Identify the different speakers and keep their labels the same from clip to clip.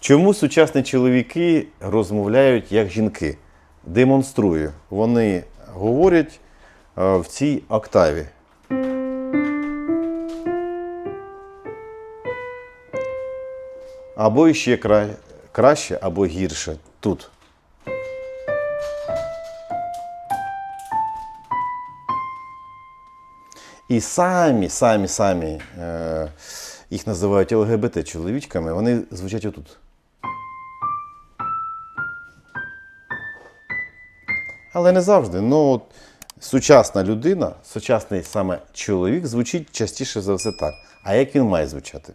Speaker 1: Чому сучасні чоловіки розмовляють як жінки? Демонструю. Вони говорять е, в цій октаві. Або ще кра... краще, або гірше. Тут. І самі, самі, самі, е, їх називають ЛГБТ чоловічками, вони звучать отут. Але не завжди. Ну, от, сучасна людина, сучасний саме чоловік звучить частіше за все так. А як він має звучати?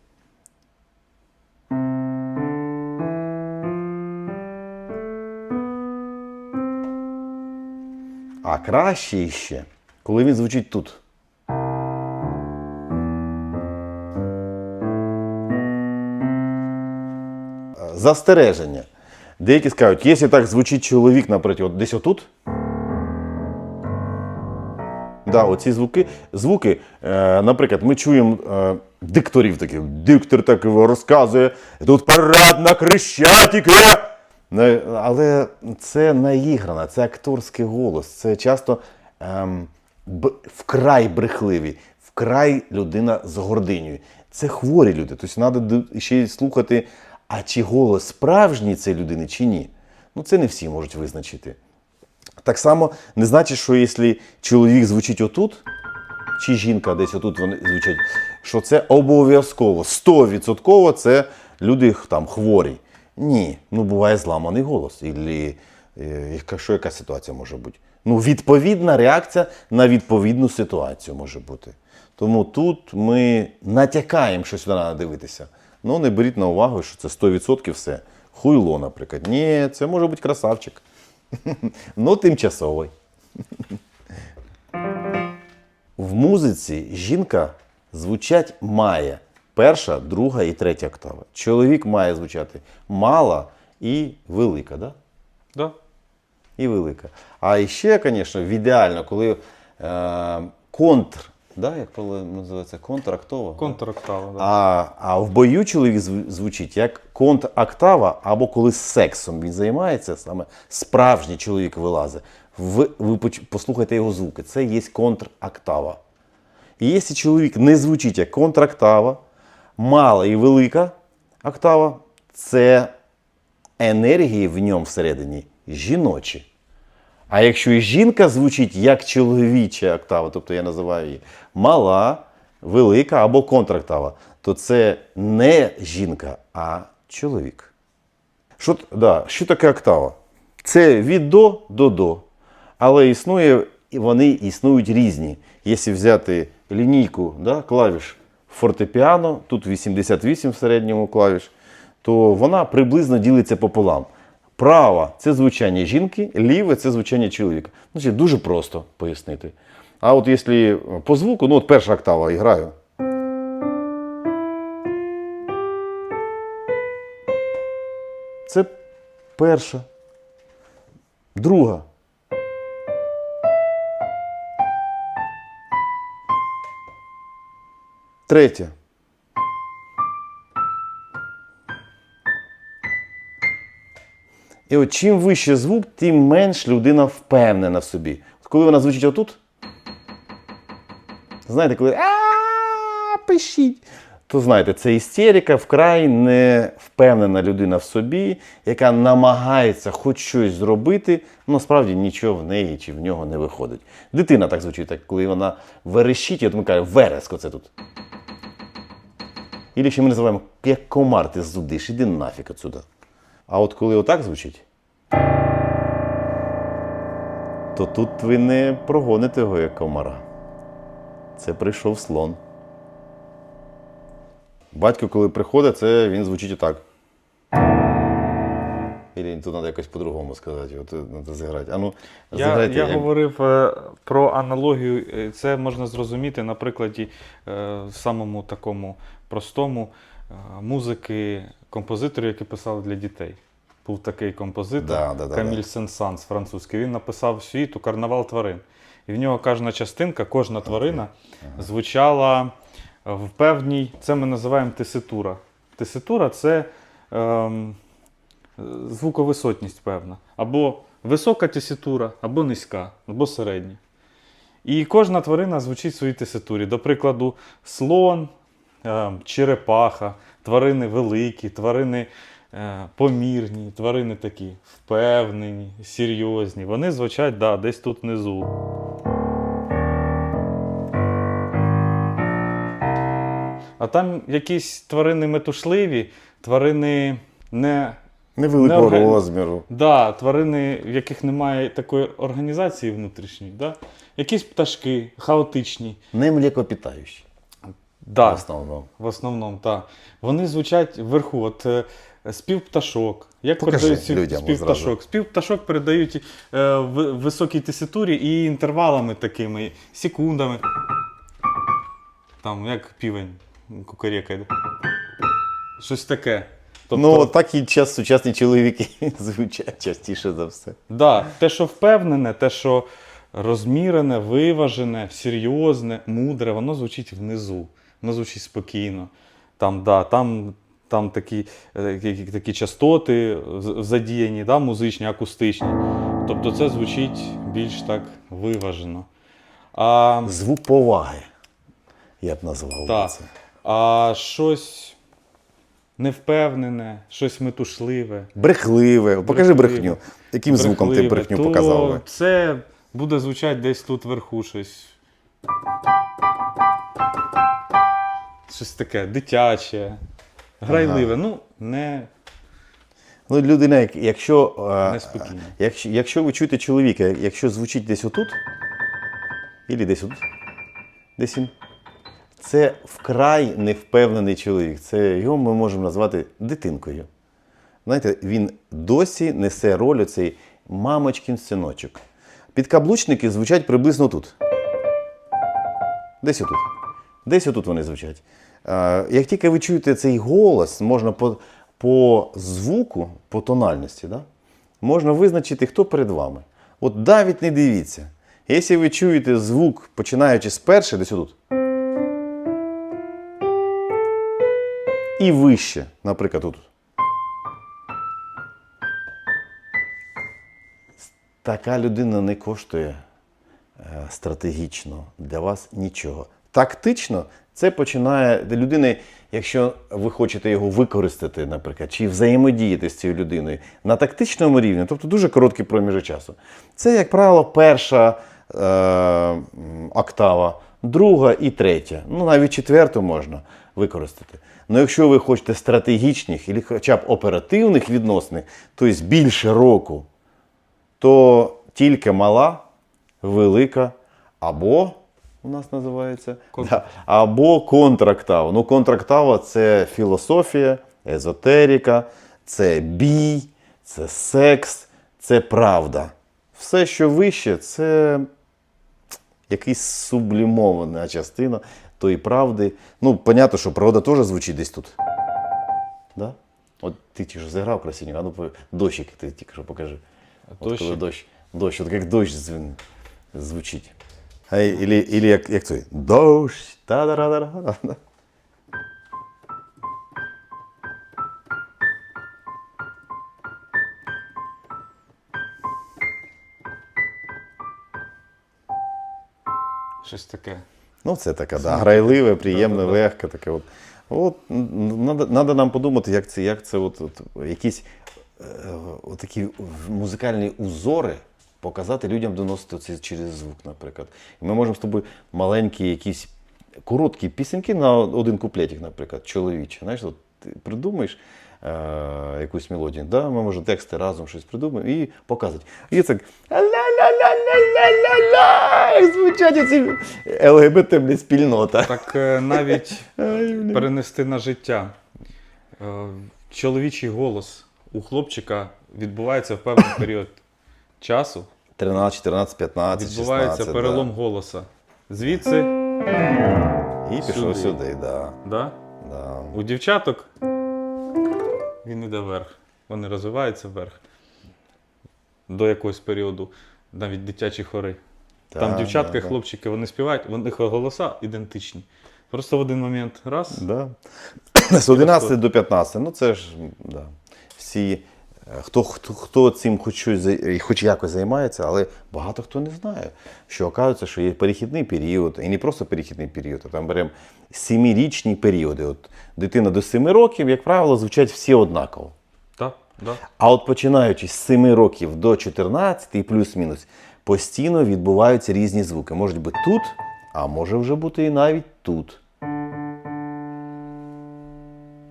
Speaker 1: А краще ще, коли він звучить тут. Застереження. Деякі скажуть, якщо так звучить чоловік, наприклад, десь отут. Да, оці звуки, звуки е, наприклад, ми чуємо е, дикторів таких. Диктор так розказує, тут парад на Крещатике. Але це наіграно, це акторський голос. Це часто б, вкрай брехливі, вкрай людина з гординею. Це хворі люди. Тобто треба ще слухати, а чи голос справжній цієї людини, чи ні. Ну це не всі можуть визначити. Так само не значить, що якщо чоловік звучить отут, чи жінка десь отут вони звучать, що це обов'язково, 100% це люди там хворі. Ні, ну буває зламаний голос. Ілі, що яка ситуація може бути? Ну, відповідна реакція на відповідну ситуацію може бути. Тому тут ми натякаємо, що сюди треба дивитися. Ну, не беріть на увагу, що це 100% все. Хуйло, наприклад. Ні, це може бути красавчик. Ну, тимчасовий. В музиці жінка звучать має. Перша, друга і третя октава. Чоловік має звучати мала і велика, да?
Speaker 2: Да.
Speaker 1: І велика. А ще, звісно, ідеально, коли е, контр, да, як називається, контр-октава. да?
Speaker 2: Да.
Speaker 1: А, а в бою чоловік звучить як контр-октава, або коли сексом він займається, саме справжній чоловік вилазить. Ви, ви послухайте його звуки. Це є контр-октава. І якщо чоловік не звучить як контр-октава, мала і велика октава, це енергії в ньому всередині жіночі. А якщо і жінка звучить як чоловіча октава, тобто я називаю її мала, велика або контрактава, то це не жінка, а чоловік. Що, да, що таке октава? Це від до до до. Але існує, вони існують різні. Якщо взяти лінійку да, клавіш фортепіано, тут 88 в середньому клавіш, то вона приблизно ділиться пополам. Права це звучання жінки, ліве це звучання чоловіка. Це дуже просто пояснити. А от якщо по звуку, ну от перша октава граю. Це перша. Друга. Третя. І от чим вище звук, тим менш людина впевнена в собі. От коли вона звучить отут, знаєте, коли пишіть, то знаєте, це істерика, вкрай не впевнена людина в собі, яка намагається хоч щось зробити, але насправді нічого в неї чи в нього не виходить. Дитина так звучить, так, коли вона верещить, і от ми кажемо, вереск оце тут. Ілі ще ми називаємо, як комар ти зудиш, іди нафіг отсюда. А от коли отак звучить, то тут ви не прогоните його як комара. Це прийшов слон. Батько, коли приходить, це він звучить отак. Ілі тут треба якось по-другому сказати. От треба зіграти. А ну,
Speaker 2: Я, я
Speaker 1: як-
Speaker 2: говорив е, про аналогію. е, Це можна зрозуміти на прикладі е, самому такому простому е, музики композиторів, які писали для дітей. Був такий композитор
Speaker 1: Да, да, да,
Speaker 2: Каміль
Speaker 1: да.
Speaker 2: Сен-Санс французький. Він написав світу карнавал тварин. І в нього кожна частинка, кожна тварина звучала в певній, це ми називаємо теситура. Теситура це ем, звуковисотність певна. Або висока тесітура, або низька, або середня. І кожна тварина звучить в своїй теситурі. До прикладу, слон, ем, черепаха, тварини великі, тварини е, помірні, тварини такі впевнені, серйозні. Вони звучать да, десь тут внизу. А там якісь тварини метушливі, тварини не.
Speaker 1: Невеликого
Speaker 2: Не
Speaker 1: розміру.
Speaker 2: Да, тварини, в яких немає такої організації внутрішньої, да? якісь пташки хаотичні.
Speaker 1: Не млекопитаючі.
Speaker 2: Да,
Speaker 1: В основному.
Speaker 2: в основному, так. Вони звучать вверху. От е, спів пташок. Як
Speaker 1: Покажи
Speaker 2: передають спів, пташок? Спів пташок передають е, в високій теситурі і інтервалами такими, секундами. Там, як півень кукарекає. Щось таке. Тобто,
Speaker 1: Ну, так і час сучасні чоловіки звучать частіше за все.
Speaker 2: Да, те, що впевнене, те, що розмірене, виважене, серйозне, мудре, воно звучить внизу. Воно звучить спокійно. Там, да, там, там такі, е, такі частоти задіяні, да, музичні, акустичні. Тобто це звучить більш так виважено. А,
Speaker 1: Звук поваги. Я б назвав
Speaker 2: так,
Speaker 1: це.
Speaker 2: а щось невпевнене, щось метушливе.
Speaker 1: Брехливе. Покажи
Speaker 2: Брехливе.
Speaker 1: брехню. Яким звуком ти брехню
Speaker 2: то
Speaker 1: показав би?
Speaker 2: Це буде звучати десь тут вверху щось. Щось таке дитяче, грайливе. Ну, не
Speaker 1: Ну, людина, як- якщо, е,
Speaker 2: Неспокійно.
Speaker 1: якщо, якщо ви чуєте чоловіка, якщо звучить десь отут, або десь отут, десь він, це вкрай невпевнений чоловік. Це його ми можемо назвати дитинкою. Знаєте, він досі несе роль оцей мамочкин синочок. Підкаблучники звучать приблизно тут. Десь отут. Десь отут вони звучать. Е, Як тільки ви чуєте цей голос, можна по, по звуку, по тональності, да? можна визначити, хто перед вами. От навіть не дивіться. Якщо ви чуєте звук, починаючи з першої, десь отут. І вище, наприклад, тут. Така людина не коштує е, стратегічно для вас нічого. Тактично це починає для людини, якщо ви хочете його використати, наприклад, чи взаємодіяти з цією людиною на тактичному рівні, тобто дуже короткий проміжок часу. Це, як правило, перша е, октава, друга і третя. Ну, навіть четверту можна використати. Ну, якщо ви хочете стратегічних або хоча б оперативних відносин, тобто більше року, то тільки мала, велика або у нас називається да, або контрактава. Ну, контрактава це філософія, езотерика, це бій, це секс, це правда. Все, що вище, це якась сублімована частина тої правди. Ну, понятно, що правда теж звучить десь тут. Да? От ти тільки що зіграв красивенько, а ну дощик ти тільки що покажи. От коли дощ, дощ, от як дощ звучить. Ілі, ілі як, як це? Дощ. та да да да да
Speaker 2: щось таке.
Speaker 1: Ну, це таке, да, грайливе, приємне,
Speaker 2: Да-да-да.
Speaker 1: легке таке. От, от треба нам подумати, як це, як це от, от, якісь е, от такі музикальні узори показати людям доносити це через звук, наприклад. І ми можемо з тобою маленькі якісь короткі пісеньки на один куплетик, наприклад, чоловічі. Знаєш, от ти придумаєш е, якусь мелодію, да? ми можемо тексти разом щось придумаємо і показувати. І це ла-ла-ла-ла-ла-ла-ла, як звучать оці ЛГБТ блін, спільнота.
Speaker 2: Так е, навіть перенести на життя. Е, Чоловічий голос у хлопчика відбувається в певний період часу.
Speaker 1: 13, 14, 15,
Speaker 2: Відбувається
Speaker 1: 16.
Speaker 2: перелом голоса. Звідси,
Speaker 1: І пішов
Speaker 2: сюди.
Speaker 1: сюди, да.
Speaker 2: да?
Speaker 1: Да.
Speaker 2: у дівчаток він іде вверх. Вони розвиваються вверх. До якогось періоду, навіть дитячі хори. Там
Speaker 1: Да,
Speaker 2: дівчатка
Speaker 1: да,
Speaker 2: хлопчики, вони співають, у них голоса ідентичні. Просто в один момент раз,
Speaker 1: Да. З 11 до 15. Ну це ж да. всі, хто, хто, хто цим хоч, щось, хоч якось займається, але багато хто не знає, що оказується, що є перехідний період, і не просто перехідний період, а там беремо сімирічні періоди. От дитина до 7 років, як правило, звучать всі однаково.
Speaker 2: Так, да.
Speaker 1: А от починаючи з 7 років до 14 і плюс-мінус, постійно відбуваються різні звуки. Можуть бути тут, а може вже бути і навіть тут.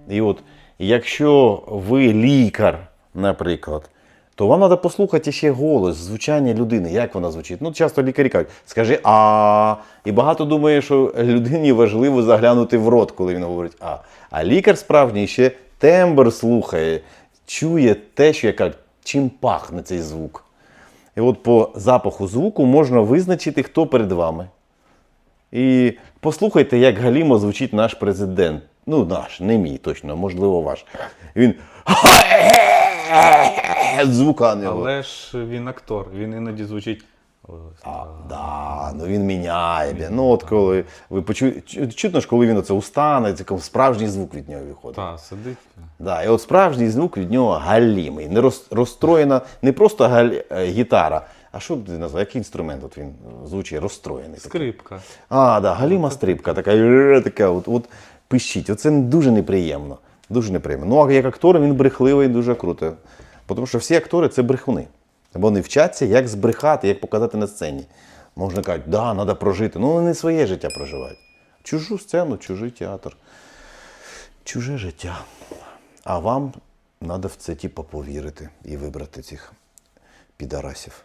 Speaker 1: І от, якщо ви лікар, наприклад, то вам треба послухати ще голос, звучання людини, як вона звучить. Ну, часто лікарі кажуть, скажи а. І багато думає, що людині важливо заглянути в рот, коли він говорить а. А лікар справжній ще тембр слухає, чує те, що яка, чим пахне цей звук. І от по запаху звуку можна визначити, хто перед вами. І послухайте, як галімо звучить наш президент. Ну, наш, не мій точно, можливо, ваш. Він. Звука не
Speaker 2: Але ж він актор, він іноді звучить.
Speaker 1: А, да, ну він міняє. бля. Ну, от коли ви почуєте, чутно ж, коли він оце устане, це справжній звук від нього виходить.
Speaker 2: Та, сидить.
Speaker 1: Да, і от справжній звук від нього галімий. Не роз, розстроєна, не просто галь, е, гітара, а що б ти назвав? Який інструмент от він е, звучить розстроєний? такий?
Speaker 2: Скрипка.
Speaker 1: А, да, галіма стрибка, така, е, така от, от пищить. Оце дуже неприємно. Дуже неприємно. Ну, а як актор він брехливий дуже круто. Тому що всі актори це брехуни. Вони вчаться, як збрехати, як показати на сцені. Можна казати, да, треба прожити. Ну, вони не своє життя проживають. Чужу сцену, чужий театр. Чуже життя. А вам треба в це типу, повірити і вибрати цих підарасів.